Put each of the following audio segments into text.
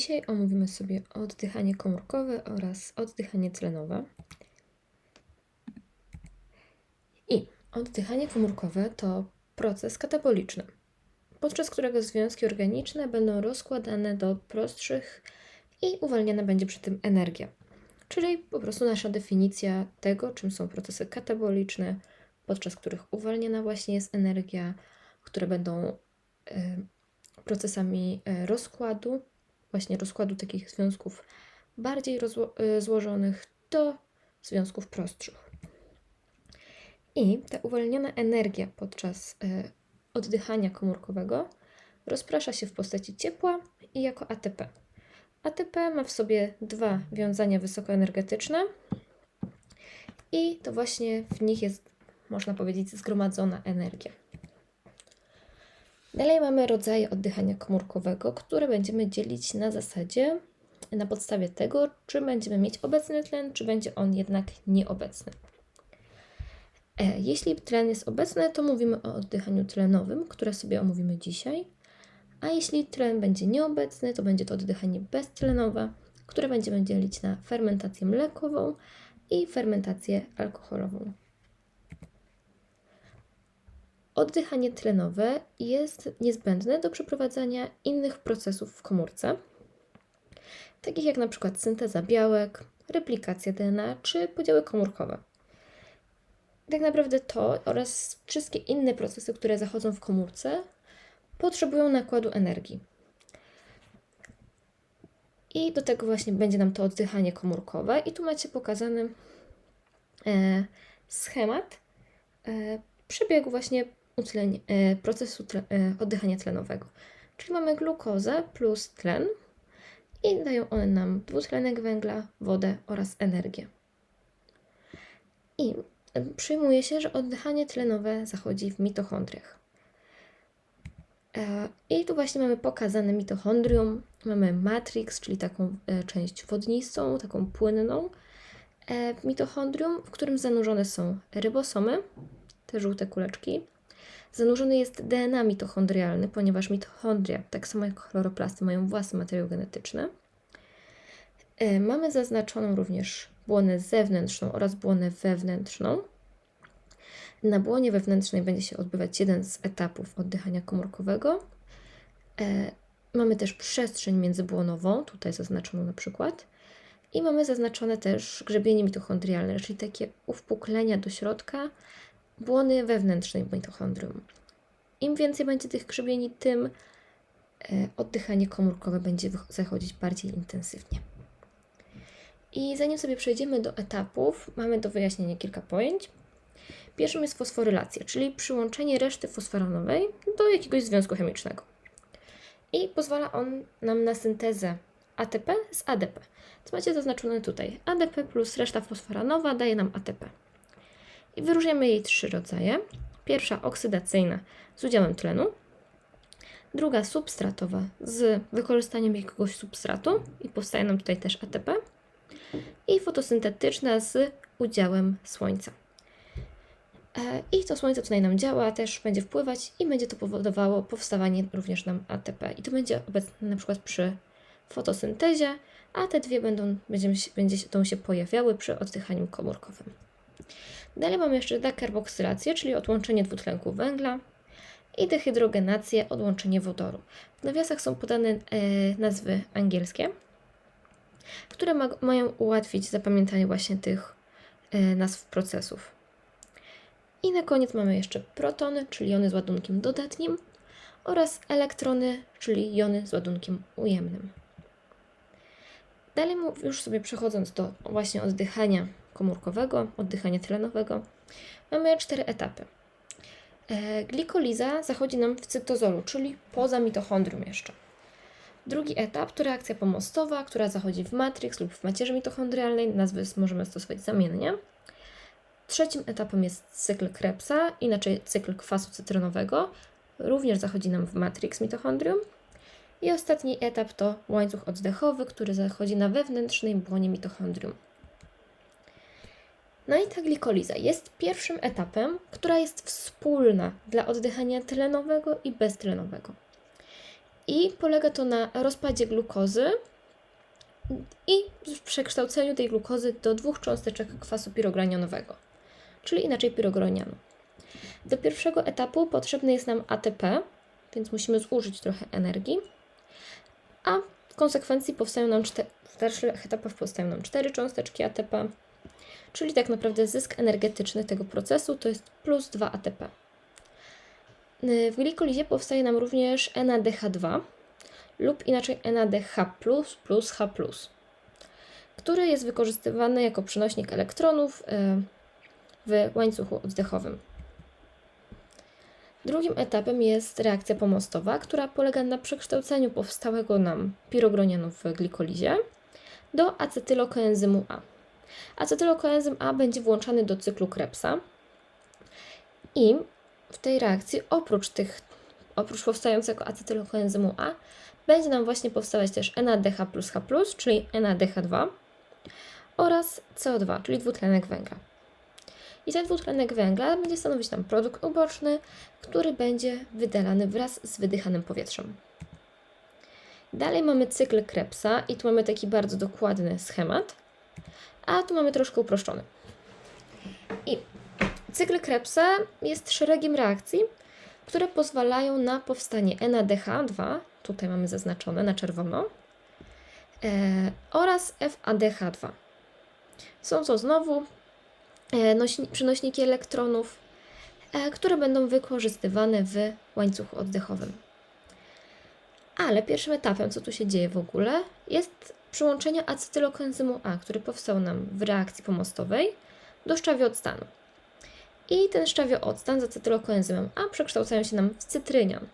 Dzisiaj omówimy sobie oddychanie komórkowe oraz oddychanie tlenowe. I oddychanie komórkowe to proces kataboliczny, podczas którego związki organiczne będą rozkładane do prostszych i uwalniana będzie przy tym energia. Czyli po prostu nasza definicja tego, czym są procesy kataboliczne, podczas których uwalniana właśnie jest energia, które będą e, procesami e, rozkładu, właśnie rozkładu takich związków bardziej e, złożonych do związków prostszych. I ta uwalniona energia podczas e, oddychania komórkowego rozprasza się w postaci ciepła i jako ATP. ATP ma w sobie dwa wiązania wysokoenergetyczne i to właśnie w nich jest, można powiedzieć, zgromadzona energia. Dalej mamy rodzaje oddychania komórkowego, które będziemy dzielić na zasadzie, na podstawie tego, czy będziemy mieć obecny tlen, czy będzie on jednak nieobecny. E, Jeśli tlen jest obecny, to mówimy o oddychaniu tlenowym, które sobie omówimy dzisiaj. A jeśli tlen będzie nieobecny, to będzie to oddychanie beztlenowe, które będziemy dzielić na fermentację mlekową i fermentację alkoholową. Oddychanie tlenowe jest niezbędne do przeprowadzania innych procesów w komórce, takich jak na przykład synteza białek, replikacja DNA czy podziały komórkowe. Tak naprawdę to oraz wszystkie inne procesy, które zachodzą w komórce, potrzebują nakładu energii. I do tego właśnie będzie nam to oddychanie komórkowe. I tu macie pokazany e, schemat e, przebiegu właśnie e, procesu tle, e, oddychania tlenowego. Czyli mamy glukozę plus tlen i dają one nam dwutlenek węgla, wodę oraz energię. I przyjmuje się, że oddychanie tlenowe zachodzi w mitochondriach. E, I tu właśnie mamy pokazane mitochondrium, mamy matrix, czyli taką część wodnistą, taką płynną e, mitochondrium, w którym zanurzone są rybosomy, te żółte kuleczki. Zanurzony jest DNA mitochondrialny, ponieważ mitochondria, tak samo jak chloroplasty, mają własny materiał genetyczny. E, Mamy zaznaczoną również błonę zewnętrzną oraz błonę wewnętrzną. Na błonie wewnętrznej będzie się odbywać jeden z etapów oddychania komórkowego. E, mamy też przestrzeń międzybłonową, tutaj zaznaczoną na przykład. I mamy zaznaczone też grzebienie mitochondrialne, czyli takie uwpuklenia do środka błony wewnętrznej mitochondrium. Im więcej będzie tych grzebieni, tym e, oddychanie komórkowe będzie zachodzić bardziej intensywnie. I zanim sobie przejdziemy do etapów, mamy do wyjaśnienia kilka pojęć. Pierwszym jest fosforylacja, czyli przyłączenie reszty fosforanowej do jakiegoś związku chemicznego. I pozwala on nam na syntezę ATP z ADP. Co macie zaznaczone tutaj? ADP plus reszta fosforanowa daje nam ATP. I wyróżniamy jej trzy rodzaje. Pierwsza oksydacyjna z udziałem tlenu, druga substratowa z wykorzystaniem jakiegoś substratu i powstaje nam tutaj też ATP i fotosyntetyczna z udziałem słońca. E, I to słońce tutaj nam działa, też będzie wpływać i będzie to powodowało powstawanie również nam ATP. I to będzie obecne na przykład przy fotosyntezie, a te dwie będą, będziemy, będzie się pojawiały przy oddychaniu komórkowym. Dalej mamy jeszcze dekarboksylacja, czyli odłączenie dwutlenku węgla i dehydrogenację, odłączenie wodoru. W nawiasach są podane e, nazwy angielskie, które ma, mają ułatwić zapamiętanie właśnie tych e, nazw procesów. I na koniec mamy jeszcze protony, czyli jony z ładunkiem dodatnim oraz elektrony, czyli jony z ładunkiem ujemnym. Dalej już sobie przechodząc do właśnie oddychania komórkowego, oddychania tlenowego, mamy cztery etapy. E, Glikoliza zachodzi nam w cytozolu, czyli poza mitochondrium jeszcze. Drugi etap to reakcja pomostowa, która zachodzi w matrix lub w macierzy mitochondrialnej. Nazwy możemy stosować zamiennie. Trzecim etapem jest cykl Krebsa, inaczej cykl kwasu cytrynowego. Również zachodzi nam w matrix mitochondrium. I ostatni etap to łańcuch oddechowy, który zachodzi na wewnętrznej błonie mitochondrium. No i ta glikoliza jest pierwszym etapem, która jest wspólna dla oddychania tlenowego i beztlenowego. I polega to na rozpadzie glukozy i przekształceniu tej glukozy do dwóch cząsteczek kwasu pirogranionowego, czyli inaczej pirogranianu. Do pierwszego etapu potrzebny jest nam ATP, więc musimy zużyć trochę energii, a w konsekwencji powstają nam czte- w dalszych etapach powstają nam cztery cząsteczki ATP, czyli tak naprawdę zysk energetyczny tego procesu to jest plus 2 ATP. W glikolizie powstaje nam również NADH2 lub inaczej NADH plus H, który jest wykorzystywany jako przenośnik elektronów y, w łańcuchu oddechowym. Drugim etapem jest reakcja pomostowa, która polega na przekształceniu powstałego nam pirogronianu w glikolizie do acetylokoenzymu A. Acetylokoenzym A będzie włączany do cyklu Krebsa i w tej reakcji oprócz tych oprócz powstającego acetylokoenzymu A będzie nam właśnie powstawać też NADH plus H+, czyli NADH2 oraz CO2, czyli dwutlenek węgla. I ten dwutlenek węgla będzie stanowić nam produkt uboczny, który będzie wydalany wraz z wydychanym powietrzem. Dalej mamy cykl Krebsa i tu mamy taki bardzo dokładny schemat, a tu mamy troszkę uproszczony. I cykl Krebsa jest szeregiem reakcji, które pozwalają na powstanie NADH2, tutaj mamy zaznaczone na czerwono, e, oraz FADH2. Są to znowu e, nośni, elektronów, e, które będą wykorzystywane w łańcuchu oddechowym. Ale pierwszym etapem, co tu się dzieje w ogóle, jest przyłączenie acetylokoenzymu A, który powstał nam w reakcji pomostowej do szczawiooctanu. I ten szczawiooctan z acetylokoenzymem A przekształcają się nam w cytrynian.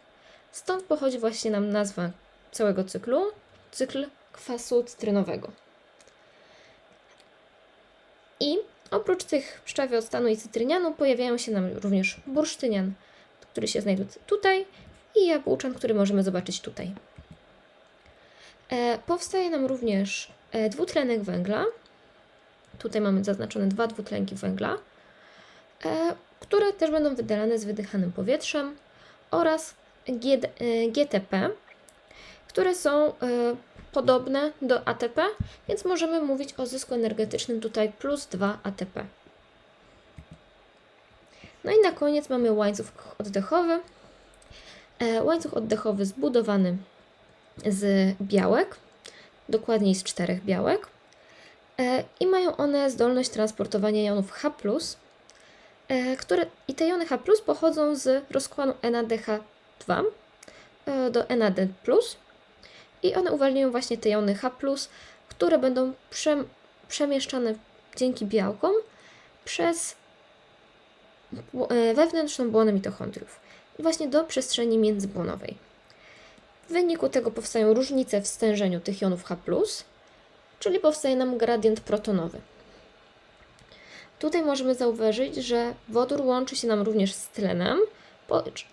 Stąd pochodzi właśnie nam nazwa całego cyklu, cykl kwasu cytrynowego. I oprócz tych szczawiooctanu i cytrynianu pojawiają się nam również bursztynian, który się znajduje tutaj i jabłczan, który możemy zobaczyć tutaj. E, powstaje nam również e, dwutlenek węgla. Tutaj mamy zaznaczone dwa dwutlenki węgla, e, które też będą wydalane z wydychanym powietrzem oraz GTP, które są podobne do ATP, więc możemy mówić o zysku energetycznym tutaj plus 2 ATP. No i na koniec mamy łańcuch oddechowy. E, łańcuch oddechowy zbudowany z białek, dokładniej z czterech białek. E, I mają one zdolność transportowania jonów H, e, które, i te jony H pochodzą z rozkładu NADH2 e, do NAD, i one uwalniają właśnie te jony H, które będą prze, przemieszczane dzięki białkom przez wewnętrzną błonę mitochondriów, właśnie do przestrzeni międzybłonowej. W wyniku tego powstają różnice w stężeniu tych jonów H, czyli powstaje nam gradient protonowy. Tutaj możemy zauważyć, że wodór łączy się nam również z tlenem,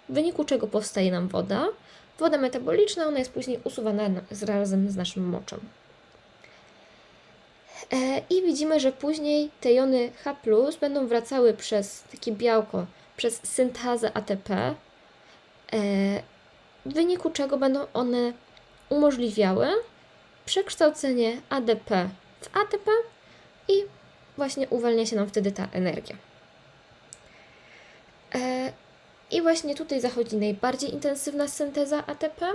w wyniku czego powstaje nam woda. Woda metaboliczna, ona jest później usuwana razem z naszym moczem. E, I widzimy, że później te jony H będą wracały przez takie białko, przez syntazę ATP, w wyniku czego będą one umożliwiały przekształcenie ADP w ATP i właśnie uwalnia się nam wtedy ta energia. E, I właśnie tutaj zachodzi najbardziej intensywna synteza ATP,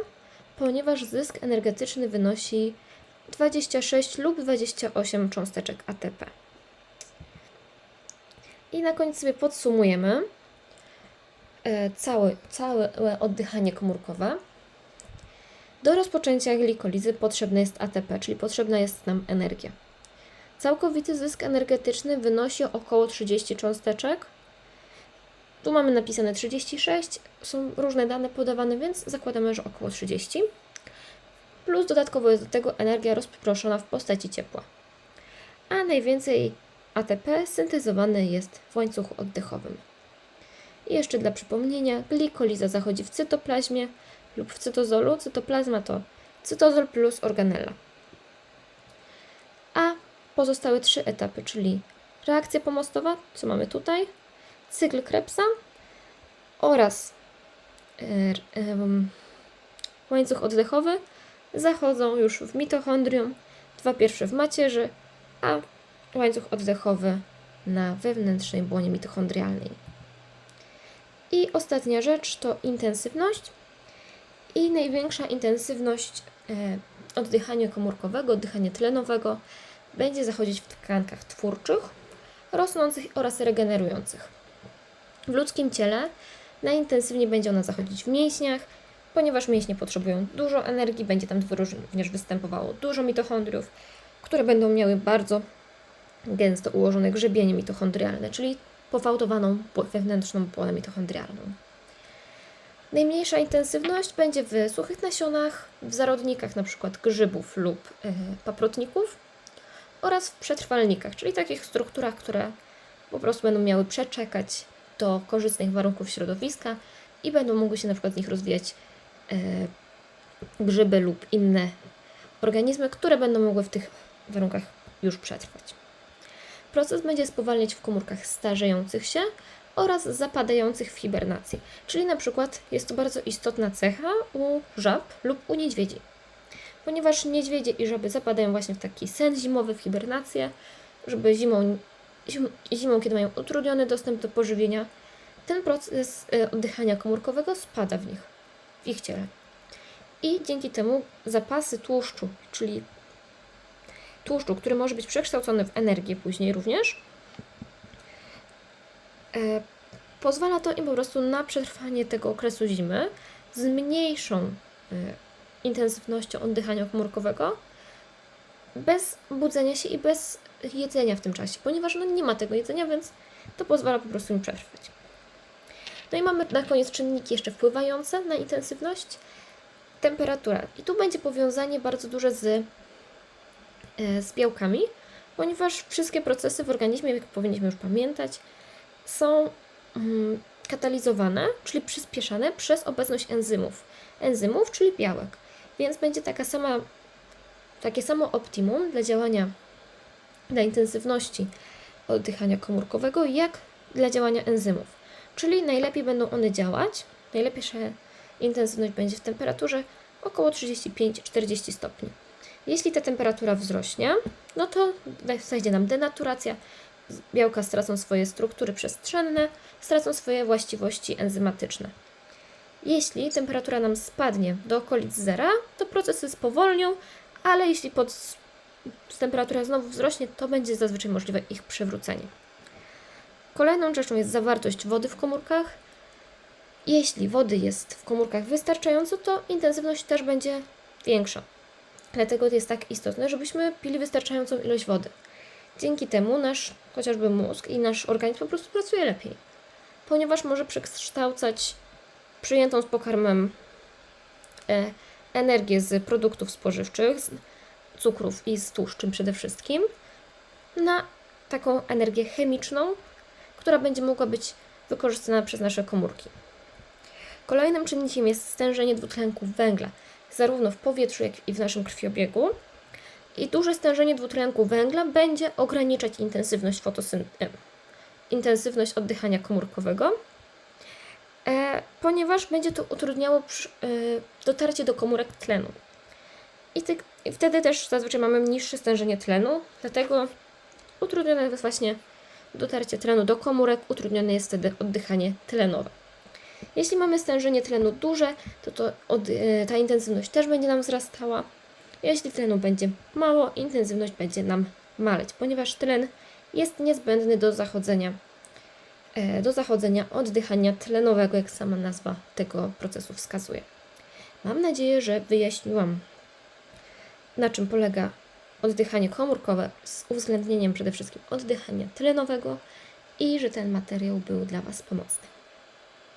ponieważ zysk energetyczny wynosi 26 lub 28 cząsteczek ATP. I na koniec sobie podsumujemy całe, całe oddychanie komórkowe. Do rozpoczęcia glikolizy potrzebne jest ATP, czyli potrzebna jest nam energia. Całkowity zysk energetyczny wynosi około 30 cząsteczek. Tu mamy napisane 36, są różne dane podawane, więc zakładamy, że około 30. Plus dodatkowo jest do tego energia rozproszona w postaci ciepła. A najwięcej ATP syntezowane jest w łańcuchu oddechowym. I jeszcze dla przypomnienia, glikoliza zachodzi w cytoplazmie lub w cytozolu. Cytoplazma to cytozol plus organella. A pozostałe trzy etapy, czyli reakcja pomostowa, co mamy tutaj, cykl Krebsa oraz łańcuch oddechowy zachodzą już w mitochondrium, dwa pierwsze w macierzy, a łańcuch oddechowy na wewnętrznej błonie mitochondrialnej. I ostatnia rzecz to intensywność. I największa intensywność e, oddychania komórkowego, oddychania tlenowego będzie zachodzić w tkankach twórczych, rosnących oraz regenerujących. W ludzkim ciele najintensywniej będzie ona zachodzić w mięśniach, ponieważ mięśnie potrzebują dużo energii, będzie tam również występowało dużo mitochondriów, które będą miały bardzo gęsto ułożone grzebienie mitochondrialne, czyli pofałdowaną wewnętrzną płonę mitochondrialną. Najmniejsza intensywność będzie w suchych nasionach, w zarodnikach np. grzybów lub e, paprotników oraz w przetrwalnikach, czyli takich strukturach, które po prostu będą miały przeczekać do korzystnych warunków środowiska i będą mogły się przykład z nich rozwijać e, grzyby lub inne organizmy, które będą mogły w tych warunkach już przetrwać. Proces będzie spowalniać w komórkach starzejących się oraz zapadających w hibernacji, czyli na przykład jest to bardzo istotna cecha u żab lub u niedźwiedzi. Ponieważ niedźwiedzie i żaby zapadają właśnie w taki sen zimowy, w hibernację, żeby zimą, zimą kiedy mają utrudniony dostęp do pożywienia, ten proces e, oddychania komórkowego spada w nich, w ich ciele. I dzięki temu zapasy tłuszczu, czyli tłuszczu, który może być przekształcony w energię później również, e, pozwala to im po prostu na przetrwanie tego okresu zimy z mniejszą e, intensywnością oddychania komórkowego, bez budzenia się i bez jedzenia w tym czasie, ponieważ no, nie ma tego jedzenia, więc to pozwala po prostu im przetrwać. No i mamy na koniec czynniki jeszcze wpływające na intensywność. Temperatura. I tu będzie powiązanie bardzo duże z z białkami, ponieważ wszystkie procesy w organizmie, jak powinniśmy już pamiętać, są mm, katalizowane, czyli przyspieszane przez obecność enzymów. Enzymów, czyli białek. Więc będzie taka sama, takie samo optimum dla działania, dla intensywności oddychania komórkowego, jak dla działania enzymów. Czyli najlepiej będą one działać, najlepsza intensywność będzie w temperaturze około 35-40 stopni. Jeśli ta temperatura wzrośnie, no to zajdzie nam denaturacja, białka stracą swoje struktury przestrzenne, stracą swoje właściwości enzymatyczne. Jeśli temperatura nam spadnie do okolic zera, to procesy spowolnią, ale jeśli pod temperatura znowu wzrośnie, to będzie zazwyczaj możliwe ich przywrócenie. Kolejną rzeczą jest zawartość wody w komórkach. Jeśli wody jest w komórkach wystarczająco, to intensywność też będzie większa. Dlatego to jest tak istotne, żebyśmy pili wystarczającą ilość wody. Dzięki temu nasz chociażby mózg i nasz organizm po prostu pracuje lepiej, ponieważ może przekształcać przyjętą z pokarmem e, energię z produktów spożywczych, z cukrów i z tłuszczem przede wszystkim, na taką energię chemiczną, która będzie mogła być wykorzystana przez nasze komórki. Kolejnym czynnikiem jest stężenie dwutlenku węgla zarówno w powietrzu, jak i w naszym krwiobiegu. I duże stężenie dwutlenku węgla będzie ograniczać intensywność fotosyn... E, intensywność oddychania komórkowego, e, ponieważ będzie to utrudniało e, dotarcie do komórek tlenu. I, ty, I wtedy też zazwyczaj mamy niższe stężenie tlenu, dlatego utrudnione jest właśnie dotarcie tlenu do komórek, utrudnione jest wtedy oddychanie tlenowe. Jeśli mamy stężenie tlenu duże, to, to od, e, ta intensywność też będzie nam wzrastała. Jeśli tlenu będzie mało, intensywność będzie nam maleć, ponieważ tlen jest niezbędny do zachodzenia, e, do zachodzenia oddychania tlenowego, jak sama nazwa tego procesu wskazuje. Mam nadzieję, że wyjaśniłam, na czym polega oddychanie komórkowe z uwzględnieniem przede wszystkim oddychania tlenowego i że ten materiał był dla Was pomocny.